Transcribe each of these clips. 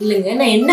இல்லைங்க நான் என்ன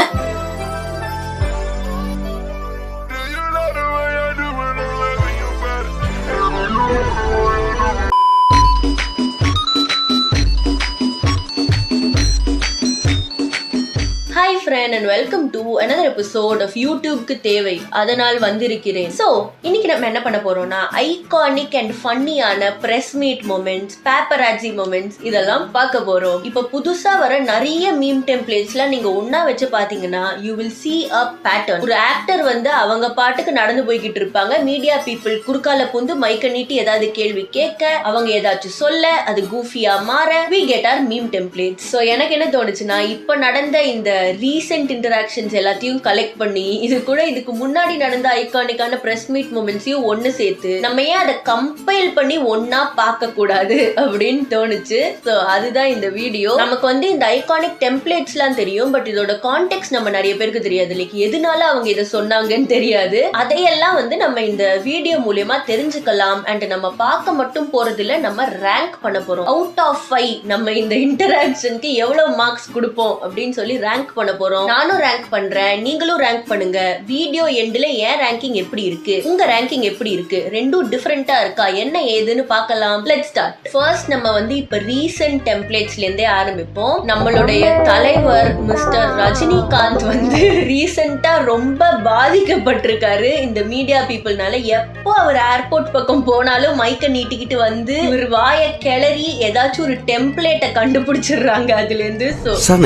hi friend and welcome to another episode of யூடியூப்க்கு தேவை. அதனால் வந்திருக்கிறேன். ஸோ இன்னைக்கு நம்ம என்ன பண்ண போறோம்னா iconic and ஃபன்னியான press meet moments paparazzi moments இதெல்லாம் பார்க்க போறோம். இப்போ புதுசா வர நிறைய மீம் டெம்ப்ளேட்ஸ்லாம் நீங்க ஒன்னா வச்சு பாத்தீங்கன்னா you will see a pattern ஒரு ஆக்டர் வந்து அவங்க பாட்டுக்கு நடந்து போய்கிட்டு இருப்பாங்க. மீடியா பீப்புள் குறுக்கால புந்து மைக்க நீட்டி ஏதாவது கேள்வி கேட்க அவங்க ஏதாச்சும் சொல்ல அது கூஃபியா மாற we get our meme templates so எனக்கு என்ன தோணுச்சுன்னா இப்போ நடந்த இந்த ரீசெண்ட் இன்டராக்ஷன்ஸ் எல்லாத்தையும் கலெக்ட் பண்ணி இது கூட இதுக்கு முன்னாடி நடந்த ஐகானிக்கான பிரஸ் மீட் மூமெண்ட்ஸையும் ஒன்று சேர்த்து நம்ம ஏன் அதை கம்பைல் பண்ணி ஒன்னா பார்க்க கூடாது அப்படின்னு தோணுச்சு. ஸோ அதுதான் இந்த வீடியோ நமக்கு வந்து இந்த ஐகானிக் டெம்ப்ளேட்ஸ்லாம் தெரியும் பட் இதோட கான்டெக்ட் நம்ம நிறைய பேருக்கு தெரியாது. லைக் எதனால அவங்க இதை சொன்னாங்கன்னு தெரியாது. அதையெல்லாம் வந்து நம்ம இந்த வீடியோ மூலயமா தெரிஞ்சுக்கலாம் அண்ட் நம்ம பார்க்க மட்டும் போறதுல நம்ம ரேங்க் பண்ண போறோம். அவுட் ஆஃப் ஃபைவ் நம்ம இந்த இன்டராக்ஷனுக்கு எவ்வளவு மார்க்ஸ் கொடுப்போம் அப்படின்னு சொல்லி ரேங்க் பண்ண போறோம். நானும் ரேங்க் பண்றேன் நீங்களும் ரேங்க் பண்ணுங்க. வீடியோ எண்ட்ல ஏன் ரேங்கிங் எப்படி இருக்கு? உங்க ரேங்கிங் எப்படி இருக்கு? ரெண்டும் டிஃபரெண்டா இருக்கா? என்ன ஏதுன்னு பார்க்கலாம். லெட் ஸ்டார்ட் ஃபர்ஸ்ட் நம்ம வந்து இப்ப ரீசெண்ட் டெம்ப்ளேட்ஸ்ல இருந்தே ஆரம்பிப்போம். நம்மளுடைய தலைவர் மிஸ்டர் ரஜினிகாந்த் வந்து ரீசெண்டா ரொம்ப பாதிக்கப்பட்டிருக்காரு. இந்த மீடியா பீப்புள்னால எப்போ அவர் ஏர்போர்ட் பக்கம் போனாலும் மைக்க நீட்டிக்கிட்டு வந்து ஒரு வாய கிளறி ஏதாச்சும் ஒரு டெம்ப்ளேட்டை கண்டுபிடிச்சிடுறாங்க அதுல இருந்து.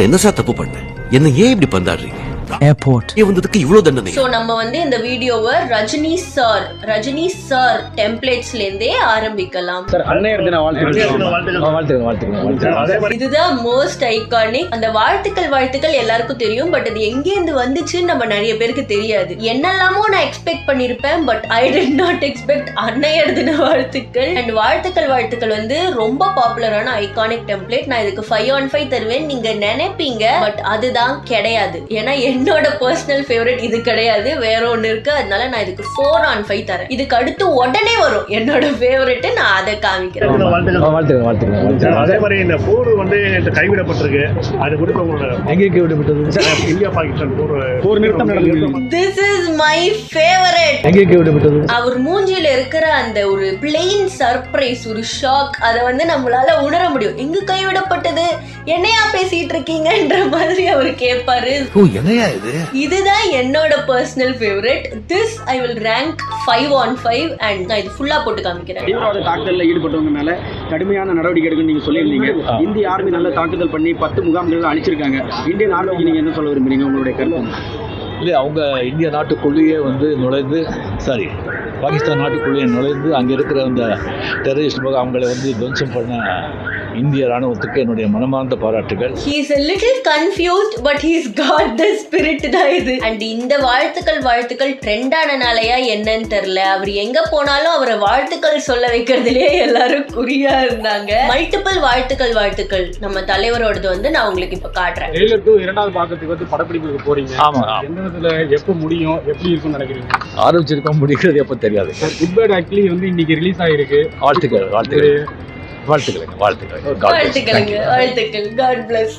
என்ன சார் தப்பு பண்ணேன்? என்ன ஏன் இப்படி பந்தாடுறீங்க? Airport. ஏன் வந்ததுக்கு இவ்வளவு தண்டனை. சோ நம்ம வந்து இந்த வீடியோவை ரஜினி சார் ரஜினி சார் டெம்ப்ளேட்ஸ்ல இருந்தே ஆரம்பிக்கலாம். சார் அன்னையர் தின வாழ்த்துக்கள். வாழ்த்துக்கள். வாழ்த்துக்கள் வாழ்த்துக்கள் இதுதான் மோஸ்ட் ஐகானிக் அந்த வாழ்த்துக்கள் வாழ்த்துக்கள் எல்லாருக்கும் தெரியும் பட் அது எங்கே இருந்து வந்துச்சுன்னு நம்ம நிறைய பேருக்கு தெரியாது. என்னெல்லாமோ நான் expect பண்ணிருப்பேன் but I did not expect அன்னையர் தின வாழ்த்துக்கள். அண்ட் வாழ்த்துக்கள் வாழ்த்துக்கள் வந்து ரொம்ப பாப்புலரான ஐகானிக் டெம்ப்ளேட் நான் இதுக்கு ஃபைவ் ஆன் ஃபைவ் தருவேன். நீங்க நினைப்பீங்க பட் அதுதான் கிடையாது. ஏன்னா என்னோட பர்சனல் ஃபேவரட் இது கிடையாது. வேற ஒண்ணு இருக்கு. அதனால நான் இதுக்கு ஃபோர் ஆன் ஃபைவ் தரேன். இதுக்கு அடுத்து உடனே வரும். என்னோட ஃபேவரட் நான் அதை காமிக்கிறேன். வாழ்த்துக்கள் வாழ்த்துக்கள். வாழ்த்துக்கள் அதே மாதிரி இந்த போர் வந்து கைவிடப்பட்டிருக்கு. அது குறித்து உங்களோட எங்கே விடப்பட்டது இந்தியா பாகிஸ்தான் போர் போர் நிறுத்தம் திஸ் இஸ் மை ஃபேவரட் எங்கே விடப்பட்டது அவர் மூஞ்சில இருக்கிற அந்த ஒரு பிளெயின் சர்ப்ரைஸ் ஒரு ஷாக் அதை வந்து நம்மளால உணர முடியும். எங்க கைவிடப்பட்டது? என்னையா பேசிட்டு இருக்கீங்கன்ற மாதிரி அவர் கேட்பாரு ஓ என்னையா இது? இதுதான் என்னோட personal favourite this I will rank five on five and நான் இது ஃபுல்லா போட்டு காமிக்கிறேன். தீவிரவாத தாக்குதலில் ஈடுபட்டவங்க மேல கடுமையான நடவடிக்கை எடுக்கணும்னு நீங்க சொல்லியிருந்தீங்க. இந்திய ஆர்மி நல்ல தாக்குதல் பண்ணி பத்து முகாம்கள் அழிச்சிருக்காங்க. இந்தியன் ஆர்மிக்கு நீங்க என்ன சொல்ல விரும்புறீங்க? உங்களுடைய கருத்து இல்லை அவங்க இந்திய நாட்டுக்குள்ளேயே வந்து நுழைந்து சாரி பாகிஸ்தான் நாட்டுக்குள்ளேயே நுழைந்து அங்கே இருக்கிற அந்த டெரரிஸ்ட் முக அவங்களை வந்து துவம்சம் பண்ண இந்திய ராணுவத்துக்கு என்னுடைய மனமார்ந்த பாராட்டுகள். He is a little confused but he's got the spirit தான் இது அண்ட் இந்த வாழ்த்துக்கள் வாழ்த்துக்கள் ட்ரெண்ட் ஆனனாலயா என்னன்னு தெரியல. அவர் எங்க போனாலும் அவரை வாழ்த்துக்கள் சொல்ல வைக்கிறதுலயே எல்லாரும் குறியா இருந்தாங்க. மல்டிபிள் வாழ்த்துக்கள் வாழ்த்துக்கள். நம்ம தலைவரோடது வந்து நான் உங்களுக்கு இப்ப காட்டுறேன். ட்ரெய்லர் டூ இரண்டாவது பாகத்துக்கு வந்து படப்பிடிப்புக்கு போறீங்க. ஆமாம் எந்த விதத்துல எப்போ முடியும் எப்படி இருக்கும்னு நினைக்கிறீங்க? ஆரம்பிச்சிருக்கோம் முடிக்கிறது எப்போ தெரியாது. குட் பேட் ஆக்சுவலி வந்து இன்னைக்கு ரிலீஸ் ஆயிருக்கு. வாழ்த்துக்கள் வாழ்த்துக்கள். வாழ்த்துக்கள். வாழ்த்துக்களுங்க. வாழ்த்துக்கள். God bless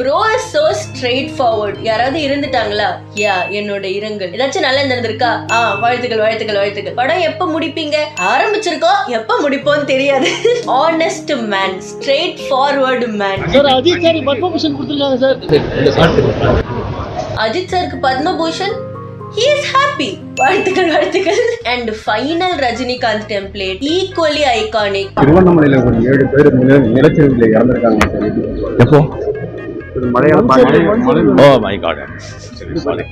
bro is so straightforward யாராவது இருந்துட்டாங்களா? யா என்னோட இரங்கல். ஏதாச்சும் நல்லா இருந்திருக்கா ஆ வாழ்த்துக்கள் வாழ்த்துக்கள் வாழ்த்துக்கள். படம் எப்ப முடிப்பீங்க? ஆரம்பிச்சிருக்கோம் எப்ப முடிப்போம்னு தெரியாது. Honest man straightforward man sir Ajith sir Padma Bhushan கொடுத்துருக்காங்க சார். அஜித் சாருக்கு பத்மபூஷன்? ஹி இஸ் ஹாப்பி வாழ்த்துக்கள் வாழ்த்துக்கள். And final Rajinikanth template equally iconic திருவண்ணாமலையில ஒரு ஏழு பேர் நிலச்சரிவில் இறந்திருக்காங்க. எப்போ? மலையாள ஓ மை காட் சாரி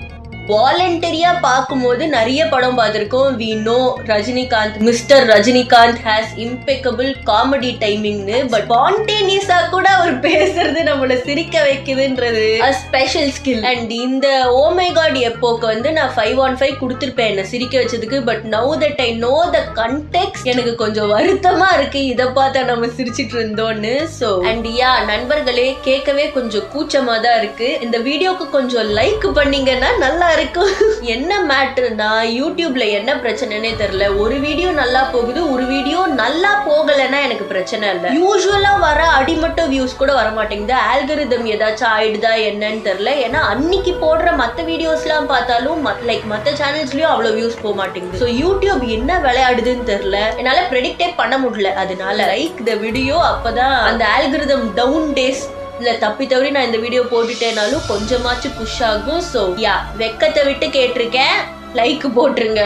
வாலண்டரியா பார்க்கும்போது நிறைய படம் பார்த்துருக்கோம். We know Rajinikanth mister Rajinikanth has impeccable comedy டைமிங்னு but பாண்டேனியஸா கூட அவர் பேசுறது நம்மளை சிரிக்க வைக்குதுன்றது ஸ்பெஷல் ஸ்கில் அண்ட் இந்த ஓ காட் எப்போக்கு வந்து நான் ஃபைவ் ஆன் ஃபைவ் கொடுத்துருப்பேன் என்ன சிரிக்க வச்சதுக்கு but now that I know the context எனக்கு கொஞ்சம் வருத்தமா இருக்கு. இதை பார்த்தா நம்ம சிரிச்சிட்டு இருந்தோம்னு ஸோ அண்ட் யா நண்பர்களே கேட்கவே கொஞ்சம் கூச்சமா தான் இருக்கு. இந்த வீடியோக்கு கொஞ்சம் லைக் பண்ணீங்கன்னா நல்லா எல்லாருக்கும் என்ன மேட்ருனா யூடியூப்ல என்ன பிரச்சனைனே தெரியல. ஒரு வீடியோ நல்லா போகுது ஒரு வீடியோ நல்லா போகலைன்னா எனக்கு பிரச்சனை இல்லை. யூஸ்வலா வர அடிமட்ட வியூஸ் கூட வர மாட்டேங்குது ஆல்கரிதம் ஏதாச்சும் ஆயிடுதா என்னன்னு தெரியல. ஏன்னா அன்னைக்கு போடுற மற்ற வீடியோஸ்லாம் பார்த்தாலும் லைக் மற்ற சேனல்ஸ்லயும் அவ்வளோ வியூஸ் போக மாட்டேங்குது ஸோ யூடியூப் என்ன விளையாடுதுன்னு தெரியல. என்னால ப்ரெடிக்டே பண்ண முடியல. அதனால லைக் த வீடியோ அப்பதான் அந்த ஆல்கரிதம் டவுன் டேஸ் இல்ல தப்பி தவறி நான் இந்த வீடியோ போட்டுட்டேனாலும் கொஞ்சமாச்சும் புஷ் ஆகும். ஸோ யா வெக்கத்தை விட்டு கேட்டிருக்கேன். லைக் போட்டுருங்க.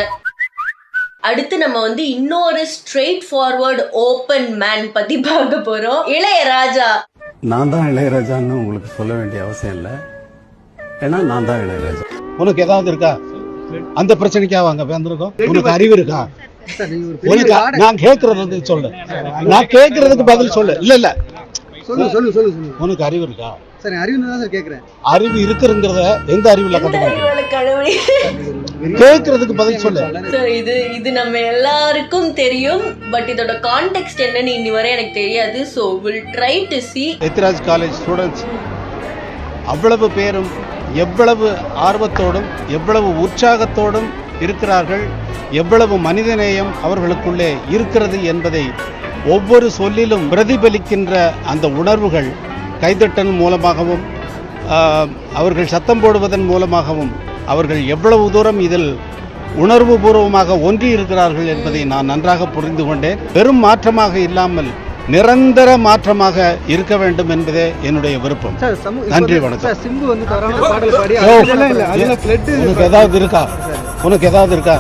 அடுத்து நம்ம வந்து இன்னொரு ஸ்ட்ரெயிட் ஃபார்வர்ட் ஓப்பன் மேன் பத்தி பார்க்க போறோம். இளையராஜா. நான் தான் இளையராஜான்னு உங்களுக்கு சொல்ல வேண்டிய அவசியம் இல்லை. ஏன்னா நான் தான் இளையராஜா. உனக்கு ஏதாவது இருக்கா? அந்த பிரச்சனைக்கா வாங்க வந்திருக்கோம். உனக்கு அறிவு இருக்கா? உனக்கு நான் கேட்கறது வந்து சொல்லு. நான் கேட்கறதுக்கு பதில் சொல்லு. இல்ல இல்ல. சொல்லுங்க சொல்லுங்க சொல்லுங்க சொல்லுங்க உனக்கு அறிவு இருக்கா? சார் அறிவு தான் சார் கேட்குறேன் அறிவு இருக்குங்கிறத எந்த அறிவுல கடவுளே? கேட்கறதுக்கு பதில் சொல்லு. இது இது நம்ம எல்லாருக்கும் தெரியும் பட் இதோட கான்டெக்ட் என்னன்னு இன்னி வரை எனக்கு தெரியாது. So will try to see Ethiraj college students அவ்வளவு பேரும் எவ்வளவு ஆர்வத்தோடும் எவ்வளவு உற்சாகத்தோடும் இருக்கிறார்கள் எவ்வளவு மனிதநேயம் அவர்களுக்குள்ளே இருக்கிறது என்பதை ஒவ்வொரு சொல்லிலும் பிரதிபலிக்கின்ற அந்த உணர்வுகள் கைதட்டல் மூலமாகவும் அவர்கள் சத்தம் போடுவதன் மூலமாகவும் அவர்கள் எவ்வளவு தூரம் இதில் உணர்வுபூர்வமாக ஒன்றி இருக்கிறார்கள் என்பதை நான் நன்றாக புரிந்து கொண்டேன். பெரும் மாற்றமாக இல்லாமல் நிரந்தர மாற்றமாக இருக்க வேண்டும் என்பதே என்னுடைய விருப்பம். நன்றி, வணக்கம். உனக்கு ஏதாவது இருக்கா? உனக்கு ஏதாவது இருக்கா?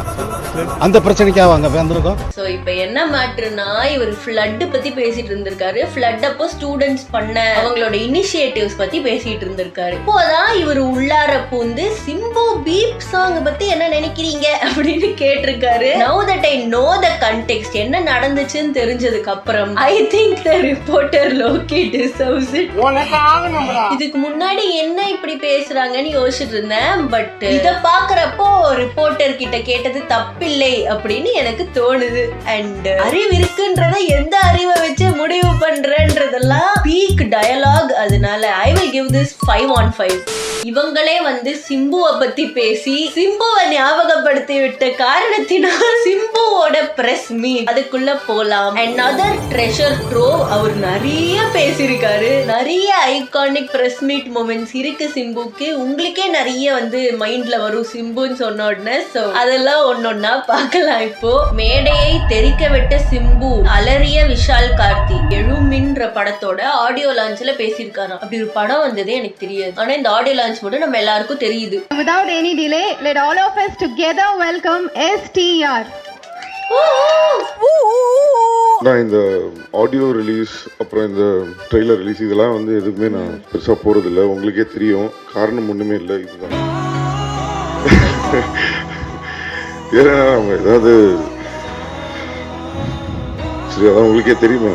அந்த பிரச்சனைக்கா வாங்க வந்திருக்கோம். ஸோ இப்போ என்ன மேட்ருனா இவர் ஃப்ளட் பத்தி பேசிட்டு இருந்திருக்காரு. ஃப்ளட் அப்போ ஸ்டூடெண்ட்ஸ் பண்ண அவங்களோட இனிஷியேட்டிவ்ஸ் பத்தி பேசிட்டு இருந்திருக்காரு. இப்போதான் இவர் உள்ளார பூந்து சிம்பு பீப் சாங் பத்தி என்ன நினைக்கிறீங்க? அப்படின்னு கேட்டிருக்காரு. Now that I know the context என்ன நடந்துச்சுன்னு தெரிஞ்சதுக்கு அப்புறம் I think the reporter lowkey deserves it இதுக்கு முன்னாடி என்ன இப்படி பேசுறாங்கன்னு யோசிச்சுட்டு இருந்தேன் பட் இத பாக்குறப்போ ரிப்போர்ட்டர் கிட்ட கேட்டது தப்பில்லை அப்படின்னு எனக்கு தோணுது. அண்ட் அறிவு இருக்குன்றத எந்த அறிவை வச்சு முடிவு பண்றன்றதெல்லாம் பீக் டயலாக் அதனால I will give this five on five இவங்களே வந்து சிம்புவை பத்தி பேசி சிம்புவை ஞாபகப்படுத்தி விட்ட காரணத்தினால் சிம்புவோட பிரஸ் மீட் அதுக்குள்ள போலாம். அண்ட் அதர் ட்ரெஷர் ப்ரோ அவர் நிறைய பேசியிருக்காரு. நிறைய ஐகானிக் ப்ரெஸ் மீட் மூமெண்ட்ஸ் இருக்கு சிம்புக்கு. உங்களுக்கே நிறைய வந்து மைண்ட்ல வரும் சிம்புன்னு சொன்ன உடனே ஸோ அதெல்லாம் ஒன்னொன்னா பார்க்கலாம் இப்போ. மேடையை தெரிக்க விட்ட சிம்பு அலறிய விஷால் கார்த்தி எழுமின்ற படத்தோட ஆடியோ லான்ச்ல பேசியிருக்காராம். அப்படி ஒரு படம் வந்ததே எனக்கு தெரியாது. ஆனா இந்த ஆடியோ லான்ச் மட்டும் நம்ம எல்லாருக்கும் தெரியுது. Without any delay, let all of us together welcome STR. நான் இந்த ஆடியோ ரிலீஸ் அப்புறம் இந்த ட்ரெய்லர் ரிலீஸ் இதெல்லாம் வந்து எதுவுமே நான் பெருசாக போகிறதில்ல உங்களுக்கே தெரியும். காரணம் ஒன்றுமே இல்லை. இதுதான். ஏன்னா அவங்க ஏதாவது சரி அதான் உங்களுக்கே தெரியுமே.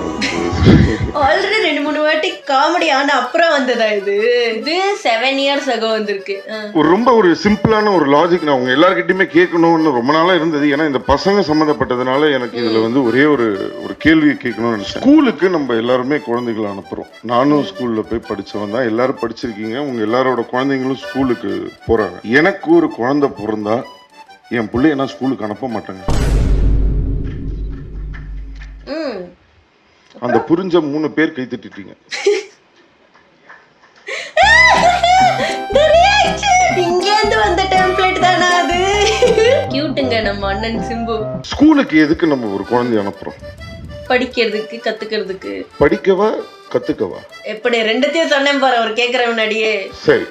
ஆல்ரெடி ரெண்டு மூணு வாட்டி காமெடி ஆன அப்புறம் வந்ததா இது? இது செவன் இயர்ஸ் அகோ வந்திருக்கு. ஒரு ரொம்ப ஒரு சிம்பிளான ஒரு லாஜிக் நான் உங்க எல்லார்கிட்டயுமே கேட்கணும்னு ரொம்ப நாளா இருந்தது. ஏன்னா இந்த பசங்க சம்மந்தப்பட்டதுனால எனக்கு இதுல வந்து ஒரே ஒரு ஒரு கேள்வி கேட்கணும்னு நினைச்சேன். ஸ்கூலுக்கு நம்ம எல்லாருமே குழந்தைகளை அனுப்புறோம். நானும் ஸ்கூல்ல போய் படிச்சவன் தான். எல்லாரும் படிச்சிருக்கீங்க. உங்க எல்லாரோட குழந்தைங்களும் ஸ்கூலுக்கு போறாங்க. எனக்கு ஒரு குழந்தை பிறந்தா என் பிள்ளைய நான் ஸ்கூலுக்கு அனுப்ப மாட்டேங்க. அந்த புரிஞ்ச மூணு பேர் கை தட்டிட்டீங்க. இங்க இருந்து வந்த டெம்ப்ளேட் தானா அது? கியூட்டுங்க நம்ம அண்ணன் சிம்பு. ஸ்கூலுக்கு எதுக்கு நம்ம ஒரு குழந்தைய அனுப்புறோம்? படிக்கிறதுக்கு கத்துக்கிறதுக்கு. படிக்கவா கத்துக்கவா? எப்படி ரெண்டுத்தையும் சொன்னேன் பாரு அவர் கேக்குற முன்னாடியே. சரி.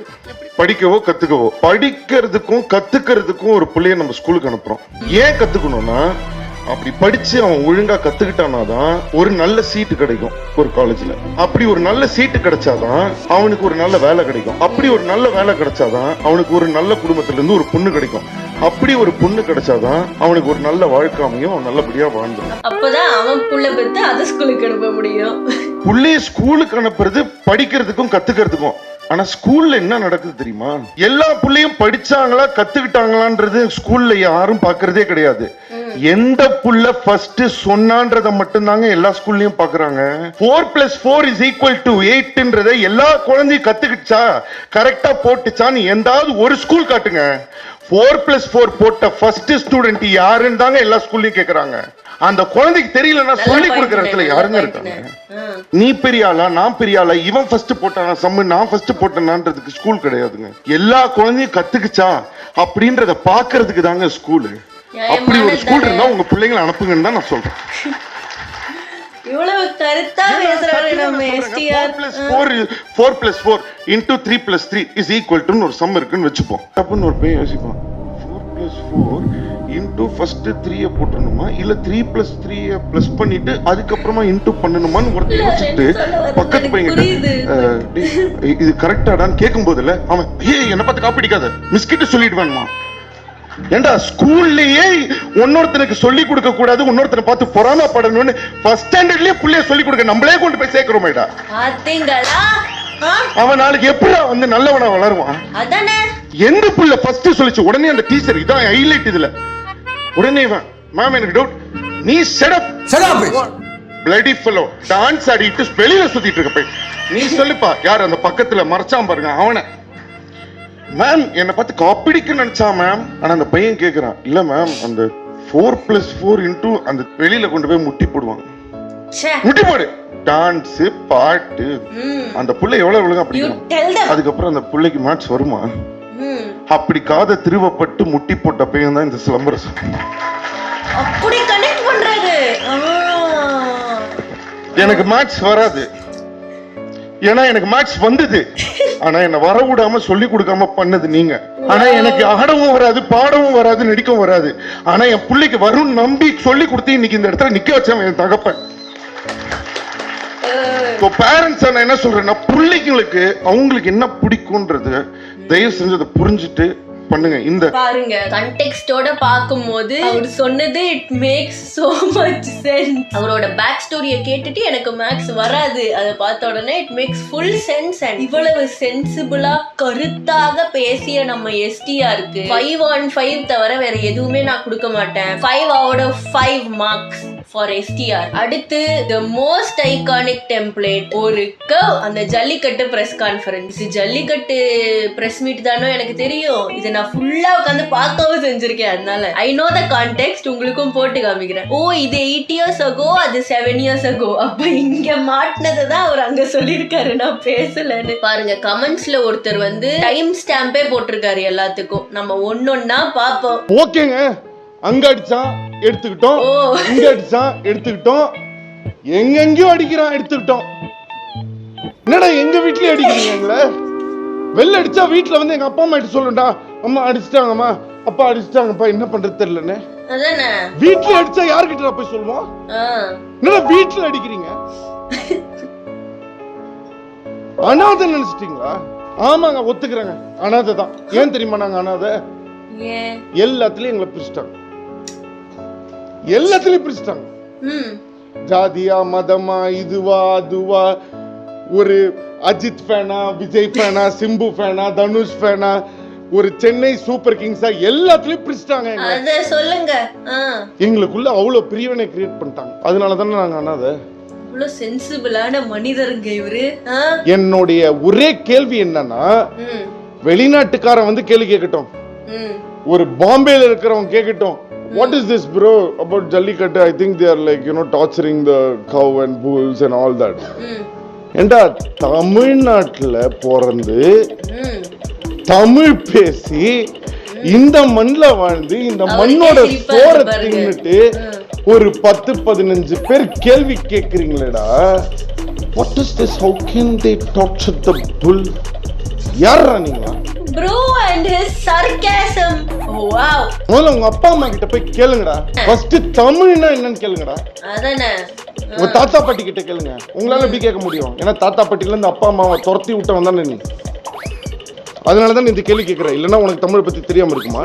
படிக்கவோ கத்துக்கவோ? படிக்கிறதுக்கும் கத்துக்கிறதுக்கும் ஒரு பிள்ளைய நம்ம ஸ்கூலுக்கு அனுப்புறோம். ஏன் கத்துக்கணும்னா அப்படி படிச்சு அவன் ஒழுங்கா கத்துக்கிட்டானா தான் ஒரு நல்ல சீட்டு கிடைக்கும் ஒரு காலேஜ்ல அப்படி ஒரு நல்ல சீட்டு கிடைச்சாதான் அவனுக்கு ஒரு நல்ல வேலை கிடைக்கும். அப்படி ஒரு நல்ல வேலை கிடைச்சாதான் அவனுக்கு ஒரு நல்ல குடும்பத்துல இருந்து ஒரு பொண்ணு கிடைக்கும். அப்படி ஒரு பொண்ணு கிடைச்சாதான் அவனுக்கு ஒரு நல்ல வாழ்க்கை அமையும் அவன் நல்லபடியா வாழ்ந்துடும். அப்பதான் அவன் புள்ள பெத்து அதை ஸ்கூலுக்கு அனுப்ப முடியும். புள்ளைய ஸ்கூலுக்கு அனுப்புறது படிக்கிறதுக்கும் கத்துக்கிறதுக்கும். ஆனா ஸ்கூல்ல என்ன நடக்குது தெரியுமா? எல்லா புள்ளையும் படிச்சாங்களா கத்துக்கிட்டாங்களான்றது ஸ்கூல்ல யாரும் பாக்குறதே கிடையாது. எந்த புள்ள ஃபர்ஸ்ட் சொன்னான்றத மட்டும்தாங்க எல்லா ஸ்கூல்லயும் பாக்குறாங்க. Four plus four is equal to எயிட்ன்றத எல்லா குழந்தையும் கத்துக்கிச்சா கரெக்டா போட்டுச்சான்னு எந்தாவது ஒரு ஸ்கூல் காட்டுங்க. ஃபோர் பிளஸ் ஃபோர் போட்ட ஃபர்ஸ்ட் ஸ்டூடெண்ட் யாருன்னு தாங்க எல்லா ஸ்கூல்லயும் கேக்குறாங்க. அந்த குழந்தைக்கு தெரியலன்னா சொல்லி கொடுக்குற இடத்துல யாருங்க இருக்காங்க. நீ பெரிய ஆளா நான் பெரிய ஆளா இவன் ஃபர்ஸ்ட் போட்டானா சம்மு நான் ஃபர்ஸ்ட் போட்டேனான்றதுக்கு ஸ்கூல் கிடையாதுங்க. எல்லா குழந்தையும் கத்துக்குச்சா? அப்படின்றத பாக்குறதுக்கு தாங்க ஸ்கூலு அப்படி ஒரு ஸ்கூல் இருந்தா உங்க பிள்ளைங்களை அனுப்புங்கன்னு தான் நான் சொல்றேன். இவ்வளவு கருத்தா பேசுறாரு நம்ம STR four four plus four into three plus three is equal ஒரு சம் இருக்குன்னு வச்சுப்போம். ஒரு பையன் யோசிப்பான். Four plus four into first த்ரீயை போட்டுருணுமா இல்ல த்ரீ பிளஸ் த்ரீயை பிளஸ் பண்ணிட்டு அதுக்கப்புறமா இன்டூ பண்ணணுமான்னு ஒருத்தர் இல்ல, யோசிச்சுட்டு? பக்கத்து பையன். இது கரெக்டாடான்னு கேட்கும் போதுல அவன் ஏய் என்ன பார்த்து காப்பி அடிக்காத மிஸ்கிட்ட சொல்லிட்டு வேணுமா ஏண்டா ஸ்கூல்லயே இன்னொருத்தனுக்கு சொல்லி கொடுக்க கூடாது இன்னொருத்தனை பார்த்து பொறாமப்படணும்னு ஃபர்ஸ்ட் ஸ்டாண்டர்ட்லயே புள்ளைய சொல்லி கொடுக்க நம்மளே கொண்டு போய் சேர்க்கிறோமேடா. பாத்தீங்களா அவன் நாளைக்கு எப்படி வந்து நல்லவனா வளருவான்? அதானே? எந்த புள்ள ஃபர்ஸ்ட் சொல்லிச்சு உடனே அந்த டீச்சர் இதான் ஹைலைட் இதுல. உடனே இவன் மேம் எனக்கு டவுட் நீ செடப் பிளடி ஃபெலோ டான்ஸ் ஆடிட்டு வெளியில சுத்திட்டு இருக்க போய். நீ சொல்லுப்பா யார் அந்த பக்கத்துல மறைச்சான் பாருங்க அவனை. மேம் என்னை பார்த்து காப்பிடிக்க நினைச்சான் மேம் ஆனா அந்த பையன் கேக்குறான் இல்ல மேம் அந்த ஃபோர் பிளஸ் ஃபோர் இன்டூ அந்த வெளியில கொண்டு போய் முட்டி போடுவாங்க முட்டி போடு. டான்ஸ் பாட்டு. அந்த புள்ள எவ்வளவு ஒழுங்கா படிக்கணும் அதுக்கப்புறம் அந்த பிள்ளைக்கு மேட்ச் வருமா? அப்படி காதை திருவப்பட்டு முட்டி போட்ட பையன் தான் இந்த ஆ. எனக்கு மேட்ச் வராது. ஏன்னா எனக்கு மேக்ஸ் வந்தது. ஆனா என்ன வர விடாம சொல்லி கொடுக்காம பண்ணது நீங்க. ஆனா எனக்கு ஆடவும் வராது பாடவும் வராது நடிக்கவும் வராது. ஆனா என் பிள்ளைக்கு வரும் நம்பி சொல்லி கொடுத்து இன்னைக்கு இந்த இடத்துல நிக்க வச்சவன் என் தகப்பன். இப்போ பேரண்ட்ஸ் நான் என்ன சொல்றேன்னா பிள்ளைங்களுக்கு அவங்களுக்கு என்ன பிடிக்கும்ன்றது தயவு செஞ்சு அதை புரிஞ்சுட்டு பண்ணுங்க. இந்த பாருங்க கண்டெக்ஸ்டோட பார்க்கும்போது அவர் சொன்னது it makes so much sense அவரோட பேக் ஸ்டோரியை கேட்டுட்டு எனக்கு மேக்ஸ் வராது. அதை பார்த்த உடனே it makes full sense and இவ்வளவு சென்சிபிளா கருத்தாக பேசிய நம்ம எஸ்டிஆருக்கு ஃபைவ் ஆன் ஃபைவ் தவிர வேற எதுவுமே நான் கொடுக்க மாட்டேன். Five out of five marks for STR அடுத்து த மோஸ்ட் ஐகானிக் டெம்ப்ளேட் ஒரு கவ் அந்த Jallikattu press conference Jallikattu press meet தானோ எனக்கு தெரியும். இதை நான் ஃபுல்லா உட்காந்து பார்க்கவும் செஞ்சிருக்கேன் அதனால. ஐ நோ த கான்டெக்ட் உங்களுக்கும் போட்டு காமிக்கிறேன். ஓ இது எயிட் இயர்ஸ் அகோ அது செவன் இயர்ஸ் அகோ அப்ப இங்க மாட்டினதை தான் அவர் அங்க சொல்லியிருக்காரு நான் பேசலன்னு. பாருங்க கமெண்ட்ஸ்ல ஒருத்தர் வந்து டைம் ஸ்டாம்பே போட்டிருக்காரு எல்லாத்துக்கும். நம்ம ஒன்னொன்னா பார்ப்போம். ஓகேங்க. அங்க அடிச்சா எடுத்துக்கிட்டோம். இங்க அடிச்சான் எடுத்துக்கிட்டோம். எங்கெங்கயோ அடிக்கிறான் எடுத்துக்கிட்டோம். என்னடா எங்க வீட்லயே அடிக்கிறீங்க எங்களை? வெளில அடிச்சா வீட்ல வந்து எங்க அப்பா அம்மா கிட்ட சொல்லுண்டா அம்மா அடிச்சிட்டாங்கம்மா. அப்பா அடிச்சிட்டாங்கப்பா என்ன பண்றது தெரியலன்னு வீட்ல அடிச்சா யாருக்கிட்ட போய் சொல்லுவோம்? என்னடா வீட்ல அடிக்கிறீங்க? அனாதை நினைச்சிட்டீங்களா? ஆமாங்க ஒத்துக்கிறேங்க. அனாதை தான் ஏன் தெரியுமா நாங்க அனாதை? எல்லாத்துலயும் எங்களை பிரிச்சிட்டாங்க. எல்லாத்துலயும் பிரிச்சிட்டாங்க. ஜாதியா மதமா இதுவா அதுவா ஒரு அஜித் ஃபேனா விஜய் ஃபேனா சிம்பு ஃபேனா தனுஷ் ஃபேனா ஒரு சென்னை சூப்பர் கிங்ஸா எல்லாத்துலயும் பிரிச்சிட்டாங்க சொல்லுங்க. எங்களுக்குள்ள அவ்வளவு பிரிவினை கிரியேட் பண்ணிட்டாங்க. அதனால தானே நாங்க இவ்வளவு சென்சிபிளான மனிதருங்க இவரு. என்னுடைய ஒரே கேள்வி என்னன்னா வெளிநாட்டுக்காரன் வந்து கேள்வி கேட்கட்டும். ஒரு பாம்பேல இருக்கிறவங்க கேட்கட்டும். What is this bro about Jallikattu I think they're like you know torturing the cow and bulls and all that hmm ஏண்டா தமிழ்நாட்டுல பிறந்து ம் தமிழ் பேசி இந்த மண்ணுல வாழ்ந்து இந்த மண்ணோட சோற. தின்னுட்டு ஒரு பத்து பதினஞ்சு பேர் கேள்வி கேக்குறீங்களேடா. What is this how can they torture the bull யாரா நீங்களா bro and his sarcasm wow முதல்ல உங்க அப்பா அம்மா கிட்ட போய் கேளுங்கடா. ஃபர்ஸ்ட் தமிழ்னா என்னன்னு கேளுங்கடா. அதானே. உங்க தாத்தா பாட்டி கிட்ட கேளுங்க. உங்களால எப்படி கேட்க முடியும்? ஏன்னா தாத்தா பாட்டில இருந்து அப்பா அம்மாவை துரத்தி விட்டவன் தானே நீ. அதனால தான் நீ இந்த கேள்வி கேட்கிற. இல்லைன்னா உனக்கு தமிழ் பத்தி தெரியாம இருக்குமா?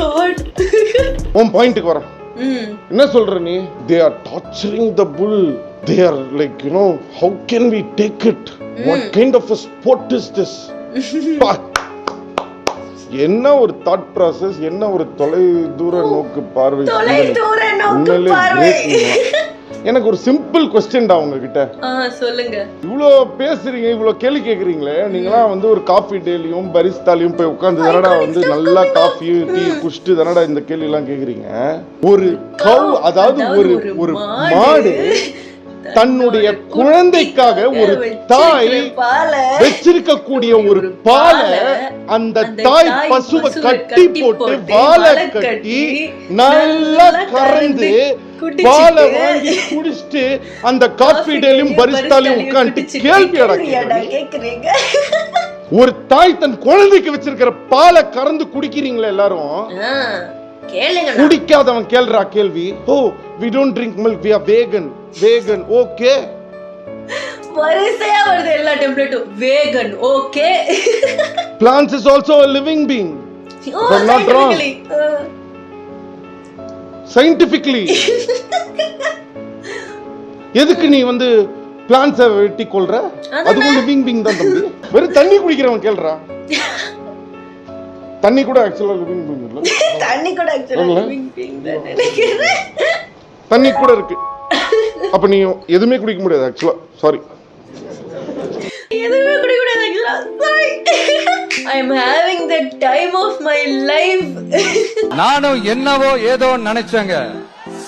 காட் உன் பாயிண்ட்டுக்கு வரேன் என்ன சொல்ற நீ? They are torturing the bull they are like you know how can we take it what kind of sport is this என்ன ஒரு தாட் ப்ராசஸ் என்ன ஒரு தொலை தூர நோக்கு பார்வை? உண்மையிலே. எனக்கு ஒரு சிம்பிள் கொஸ்டின்டா உங்ககிட்ட. சொல்லுங்க. இவ்வளோ பேசுறீங்க இவ்வளோ கேள்வி கேட்குறீங்களே நீங்களாம் வந்து ஒரு காஃபி டேலியும் பரிஸ்தாலையும் போய் உட்காந்து தானடா வந்து நல்லா காஃபி டீ குடிச்சிட்டு தானடா இந்த கேள்விலாம் கேட்குறீங்க ஒரு கவு அதாவது ஒரு ஒரு மாடு. தன்னுடைய குழந்தைக்காக ஒரு தாய் வச்சிருக்கக்கூடிய ஒரு பாலை அந்த தாய் பசுவை கட்டி போட்டு வாழை கட்டி நல்லா கறந்து பாலை வாங்கி குடிச்சிட்டு அந்த காஃபி டேலியும் பரிஸ்தாலையும் உட்காந்துட்டு. கேக்குறீங்க? ஒரு தாய் தன் குழந்தைக்கு வச்சிருக்கிற பாலை கறந்து குடிக்கிறீங்களா எல்லாரும்? குடிக்காதவன் கேள்றா கேள்வி. ஓ we don't drink milk we are vegan vegan okay. வரிசையா வருது எல்லா டெம்ப்ளேட்டும் vegan okay. Plants is also a living being not wrong. scientifically. Ah. Scientifically எதுக்கு நீ வந்து பிளான்ஸை வெட்டி கொள்ற? அதுவும் லிவிங் பீங் தான் தம்பி. வெறும் தண்ணி குடிக்கிறவன் கேள்றா. தண்ணி கூட ஆக்சுவலா லிவிங் பீங் இல்ல. தண்ணி கூட ஆமா. living being தான் நினைக்கிறேன். தண்ணி கூட இருக்கு. அப்ப நீ எதுவுமே குடிக்க முடியாது ஆக்சுவலா சாரி எதுவுமே குடிக்க. Sorry. I am having the time of my life. நானும் என்னவோ ஏதோ நினைச்சேங்க.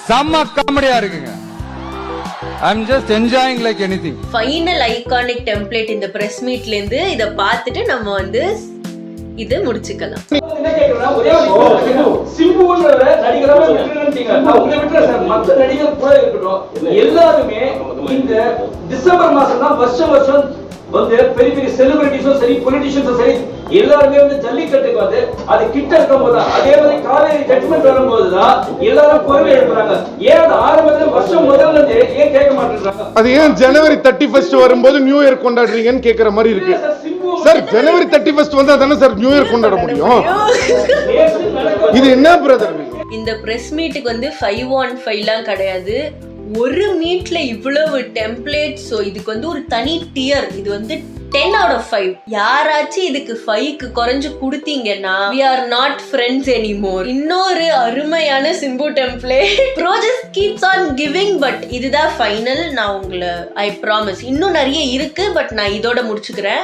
செம்ம காமெடியா இருக்குங்க. I am just enjoying like anything final iconic template இந்த பிரஸ் மீட்ல இருந்து இத பார்த்துட்டு நம்ம வந்து இது முடிச்சுக்கலாம். ஒரே. நான் உங்களை விட்டுறேன் சார். நடிகர் கூட இருக்கட்டும். எல்லாருமே இந்த டிசம்பர் மாசம் தான் வருஷம் வருஷம் வந்து பெரிய பெரிய செலிபிரிட்டிஸும் சரி பொலிட்டிஷியன்ஸும் சரி எல்லாருமே வந்து ஜல்லிக்கட்டுக்கு வந்து அது கிட்ட இருக்கும் போது அதே மாதிரி காவேரி ஜட்மெண்ட் வரும்போது தான் எல்லாரும் குரல் எழுப்புறாங்க. ஏன் அது ஆரம்பத்துல வருஷம் முதல்ல இருந்து ஏன் கேட்க மாட்டேங்கிறாங்க அது ஏன் ஜனவரி தேர்ட்டி ஃபர்ஸ்ட் வரும்போது நியூ இயர் கொண்டாடுறீங்கன்னு கேக்குற மாதிரி இருக்கு. சார் ஜனவரி தேர்ட்டி ஃபர்ஸ்ட் வந்தா தானே சார் நியூ இயர் கொண்டாட முடியும்? இது என்ன பிரதர் இந்த பிரஸ் மீட்டுக்கு வந்து ஃபைவ் ஆன் ஃபைவ்லாம் கிடையாது. ஒரு மீட்ல இவ்வளவு டெம்ப்ளேட் ஸோ இதுக்கு வந்து ஒரு தனி டியர் இது வந்து டென் அவுட் ஆஃப் ஃபைவ் யாராச்சும் இதுக்கு ஃபைவ்க்கு குறைஞ்சு கொடுத்தீங்கன்னா we are not friends anymore இன்னொரு அருமையான Simbu template bro just keeps on giving but இதுதான் ஃபைனல் நான் உங்களை ஐ ப்ராமிஸ் இன்னும் நிறைய இருக்கு பட் நான் இதோட முடிச்சுக்கிறேன்.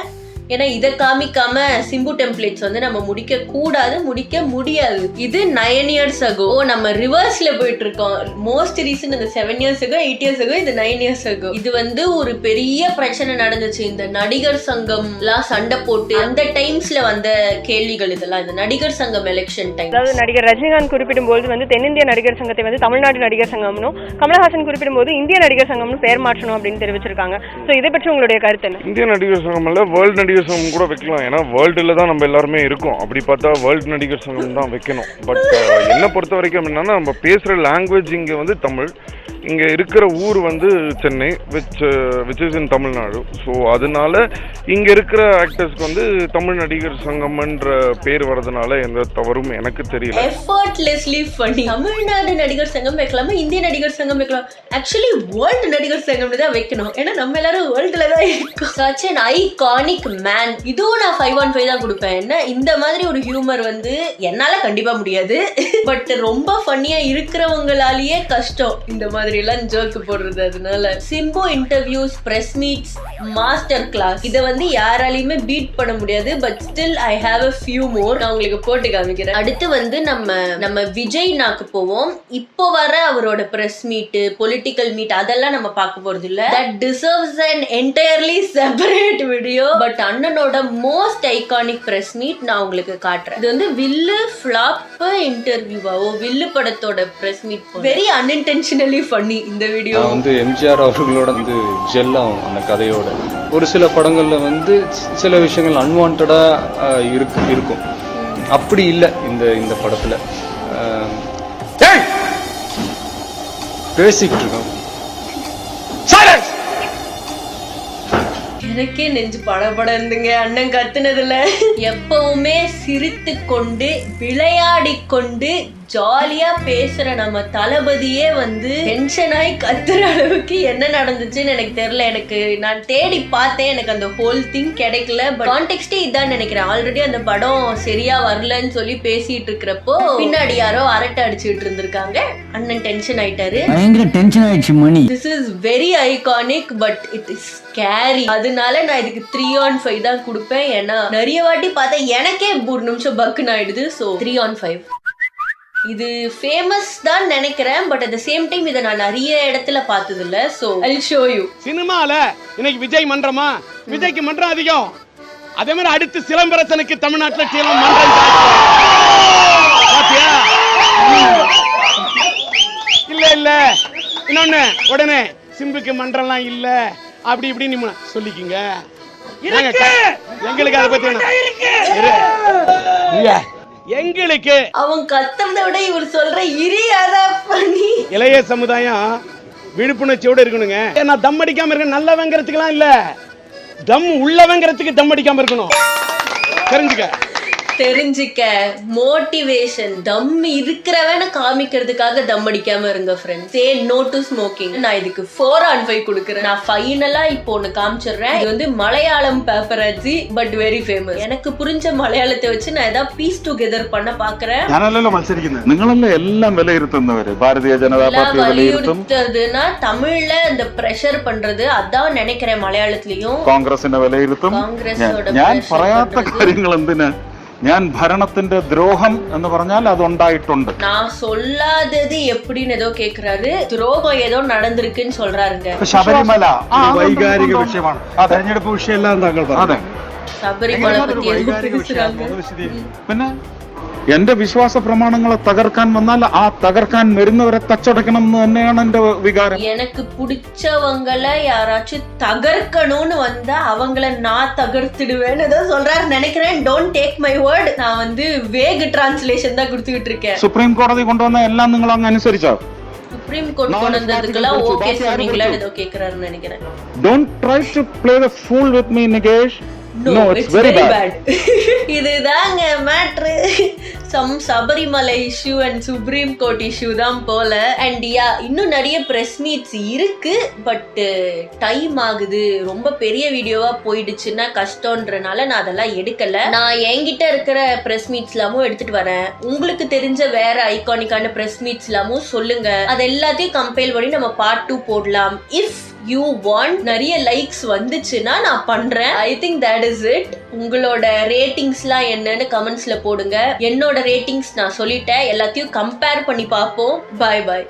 ஏன்னா இதை காமிக்காம சிம்பு டெம்ப்ளேட்ஸ் வந்து நம்ம முடிக்க கூடாது முடிக்க முடியாது. இது நைன் இயர்ஸ் அகோ நம்ம ரிவர்ஸ்ல போயிட்டு இருக்கோம் மோஸ்ட் ரீசன் இந்த seven years ago eight years ago இது நைன் இயர்ஸ் அகோ இது வந்து ஒரு பெரிய பிரச்சனை நடந்துச்சு. இந்த நடிகர் சங்கம் எல்லாம் சண்டை போட்டு அந்த டைம்ஸ்ல வந்த கேள்விகள் இதெல்லாம். இந்த நடிகர் சங்கம் எலெக்ஷன் டைம் அதாவது நடிகர் ரஜினிகாந்த் குறிப்பிடும்போது வந்து தென்னிந்திய நடிகர் சங்கத்தை வந்து தமிழ்நாடு நடிகர் சங்கம்னும் கமலஹாசன் குறிப்பிடும்போது இந்திய நடிகர் சங்கம்னு பெயர் மாற்றணும் அப்படின்னு தெரிவிச்சிருக்காங்க. ஸோ இதை பற்றி உங்களுடைய கருத்து என்ன? இந்திய நடிகர் சங்கம் இல்ல வேர்ல்டு நடிகர் சங்கம் கூட வைக்கலாம். ஏன்னா வேர்ல்டில் தான் நம்ம எல்லாருமே இருக்கோம். அப்படி பார்த்தா வேர்ல்டு நடிகர் சங்கம் தான் வைக்கணும். பட் என்னை பொறுத்த வரைக்கும் என்னன்னா நம்ம பேசுகிற லாங்குவேஜ் இங்கே வந்து தமிழ். இங்கே இருக்கிற ஊர் வந்து Chennai which which is in Tamil Nadu. So அதனால இங்கே இருக்கிற ஆக்டர்ஸ்க்கு வந்து தமிழ் நடிகர் சங்கம்ன்ற பேர் வரதுனால எந்த தவறும் எனக்கு தெரியல. எஃபர்ட்லெஸ்லி ஃபன்னி தமிழ்நாடு நடிகர் சங்கம் வைக்கலாமா? இந்திய நடிகர் சங்கம் வைக்கலாம். ஆக்சுவலி வேர்ல்டு நடிகர் சங்கம்னு தான் வைக்கணும். ஏன்னா நம்ம எல்லாரும் வேர்ல்டில் தான் இருக்கோம். சச் அன் ஐகானிக் மேன் இதுவும் நான் ஃபைவ் ஒன் ஃபைவ் தான் கொடுப்பேன். என்ன? இந்த மாதிரி ஒரு ஹியூமர் வந்து என்னால் கண்டிப்பாக முடியாது. பட் ரொம்ப ஃபன்னியாக இருக்கிறவங்களாலேயே கஷ்டம் இந்த மாதிரி எல்லாம் ஜோக்கு போடுறது அதனால. Simbu interviews press meets master class இதை வந்து யாராலையுமே பீட் பண்ண முடியாது but still I have a few more நான் உங்களுக்கு போட்டு காமிக்கிறேன். அடுத்து வந்து நம்ம நம்ம விஜய் நாக்கு போவோம். இப்போ வர அவரோட பிரஸ் மீட் பொலிட்டிக்கல் மீட் அதெல்லாம் நம்ம பார்க்க போறது இல்ல. That deserves an entirely separate video but அண்ணனோட மோஸ்ட் ஐகானிக் பிரஸ் மீட் நான் உங்களுக்கு காட்டுறேன். இது வந்து வில்லு ஃபிளாப் இன்டர்வியூவாவோ வில்லு படத்தோட press meet very unintentionally funny இந்த வீடியோ நான் வந்து எம்ஜிஆர் அவர்களோட வந்து ஜெல்லாகும் அந்த கதையோட. ஒரு சில படங்களில் வந்து சில விஷயங்கள் அன்வான்டாக இருக்கு இருக்கும். அப்படி இல்லை இந்த இந்த படத்தில். பேசிக்கிட்டு இருக்கோம் எனக்கே நெஞ்சு படபடந்துங்க. அண்ணன் கத்துனதுல. எப்பவுமே சிரித்து கொண்டு விளையாடி கொண்டு ஜாலியா பேசுற நம்ம தளபதியே வந்து டென்ஷன் ஆகி கத்துற அளவுக்கு என்ன நடந்துச்சுன்னு எனக்கு தெரியல. எனக்கு நான் தேடி பார்த்தேன். எனக்கு அந்த ஹோல் திங் கிடைக்கல. பட் கான்டெக்ட்டே இதான் நினைக்கிறேன். ஆல்ரெடி அந்த படம் சரியா வரலன்னு சொல்லி பேசிட்டு இருக்கிறப்போ பின்னாடி யாரோ அரட்டை அடிச்சுட்டு இருந்திருக்காங்க. அண்ணன் டென்ஷன் ஆயிட்டாரு. பயங்கர டென்ஷன் ஆயிடுச்சு மணி. This is very iconic but it is scary அதனால நான் இதுக்கு த்ரீ ஆன் ஃபைவ் தான் கொடுப்பேன். ஏன்னா நிறைய வாட்டி பார்த்தா எனக்கே ஒரு நிமிஷம் பக்குன்னு ஆயிடுது. ஸோ த்ரீ ஆன் ஃபைவ் இது ஃபேமஸ் தான் நினைக்கிறேன் but at the same time இதை நான் நிறைய இடத்துல பார்த்தது இல்ல ஸோ ஐ ஷோ யூ சினிமால இன்னைக்கு விஜய் மன்றமா? விஜய்க்கு மன்றம் அதிகம். அதே மாதிரி அடுத்து சிலம்பரசனுக்கு தமிழ்நாட்டுல சிலம் மன்றம். பாத்தியா இல்ல இல்ல. இன்னொன்னு உடனே சிம்புக்கு மன்றம்லாம் இல்ல. அப்படி இப்படி நீங்க சொல்லிக்கிங்க. எங்களுக்கு அதை பத்தி. எங்களுக்கு அவன் கத்துறத விட இவர் சொல்ற இரியாதா பண்ணி. இளைய சமுதாயம் விழிப்புணர்ச்சியோட இருக்கணுங்க. நான் தம் அடிக்காம இருக்க நல்லவங்கிறதுக்கெல்லாம் இல்ல. தம் உள்ளவங்கிறதுக்கு தம் அடிக்காம இருக்கணும். தெரிஞ்சுக்க. தெரிஞ்சுக்க. மோட்டிவேஷன் தம் இருக்கிறவன காமிக்கிறதுக்காக தம் அடிக்காம இருங்க friends say no to smoking நான் இதுக்கு ஃபோர் ஆன் ஃபைவ் கொடுக்குறேன். நான் ஃபைனலா இப்போ ஒன்று காமிச்சிடுறேன். இது வந்து Malayalam paparazzi but very famous எனக்கு புரிஞ்ச மலையாளத்தை வச்சு நான் ஏதாவது பீஸ் டுகெதர் பண்ண பாக்குறேன். ഞാനല്ലല്ലോ മത്സരിക്കുന്നത്. നിങ്ങളല്ലേ എല്ലാം വിലയിരുത്തുന്നവര്? ഭാരതീയ ജനതാ പാർട്ടി எல்லாம் வலியுறுத்துறதுன்னா தமிழ்ல அந்த ப்ரெஷர் பண்றது அதான் நினைக்கிறேன் மலையாளத்திலயும் കോൺഗ്രസിനെ വിലയിരുത്തും. ഞാൻ- കോൺഗ്രസോടെ ഞാൻ pressure പറയാത്ത പണ്ടത്. കാര്യങ്ങൾ ഞാൻ ഭരണത്തിന്റെ ദ്രോഹം എന്ന് പറഞ്ഞാൽ അതുണ്ടായിട്ടുണ്ട് நான் சொல்லாதது எப்படின்னு ஏதோ கேக்குறாரு துரோகம் ஏதோ நடந்திருக்குன்னு சொல்றாருங்க ശബരിമല ആ, വൈകാരിക അതുണ്ട്, വിഷയമാണ് അതെ. തെരഞ്ഞെടുപ്പ് വിഷയമല്ല താങ്കൾ അതെ சபரிமலை பத்தி ஏதோ பேசுறாங்க പിന്നെ എന്റെ വിശ്വാസ പ്രമാണങ്ങളെ തകർക്കാൻ വന്നാൽ ആ തകർക്കാൻ വരുന്നവരെ തച്ചടക്കണം എന്ന് തന്നെയാണ് എന്റെ വികാരം எனக்கு பிடிச்சவங்கள யாராச்சும் தகர்க்கணும்னு வந்தா அவங்கள நான் தகர்த்துடுவேன்னு ஏதோ சொல்றாரு நினைக்கிறேன் டோன்ட் டேக் மை வேர்ட் நான் வந்து வேகு டிரான்ஸ்லேஷன் தான் கொடுத்துக்கிட்டு இருக்கேன் സുപ്രീം കോടതി കൊണ്ടുവന്ന എല്ലാം നിങ്ങൾ അങ്ങ് അനുസരിച്ചോ சுப்ரீம் கோர்ட் கொண்டு வந்ததுக்கெல்லாம் ஓகே சொன்னீங்களா ஏதோ கேக்குறாருன்னு நினைக்கிறேன் don't try to play the fool with me Nikesh no it's very bad இதுதாங்க matter some Sabarimala issue and supreme court issue தான் போல. அண்ட் யா இன்னும் நிறைய ப்ரெஸ் மீட்ஸ் இருக்கு பட் டைம் ஆகுது. ரொம்ப பெரிய வீடியோவா போயிடுச்சுன்னா கஷ்டம்ன்றனால நான் அதெல்லாம் எடுக்கல. நான் என்கிட்ட இருக்கிற ப்ரெஸ் மீட்ஸ் எல்லாமும் எடுத்துட்டு வரேன். உங்களுக்கு தெரிஞ்ச வேற ஐகானிக்கான ப்ரெஸ் மீட்ஸ் எல்லாமும் சொல்லுங்க. அது எல்லாத்தையும் கம்பேர் பண்ணி நம்ம பார்ட் டூ போடலாம். இஃப் யூ வாண்ட் நிறைய லைக்ஸ் வந்துச்சுன்னா நான் பண்றேன். I think that is it உங்களோட ரேட்டிங்ஸ்லாம் என்னன்னு கமெண்ட்ஸ்ல போடுங்க. என்னோட ரேட்டிங்ஸ் நான் சொல்லிட்டேன். எல்லாத்தையும் கம்பேர் பண்ணி பார்ப்போம். பாய் பாய்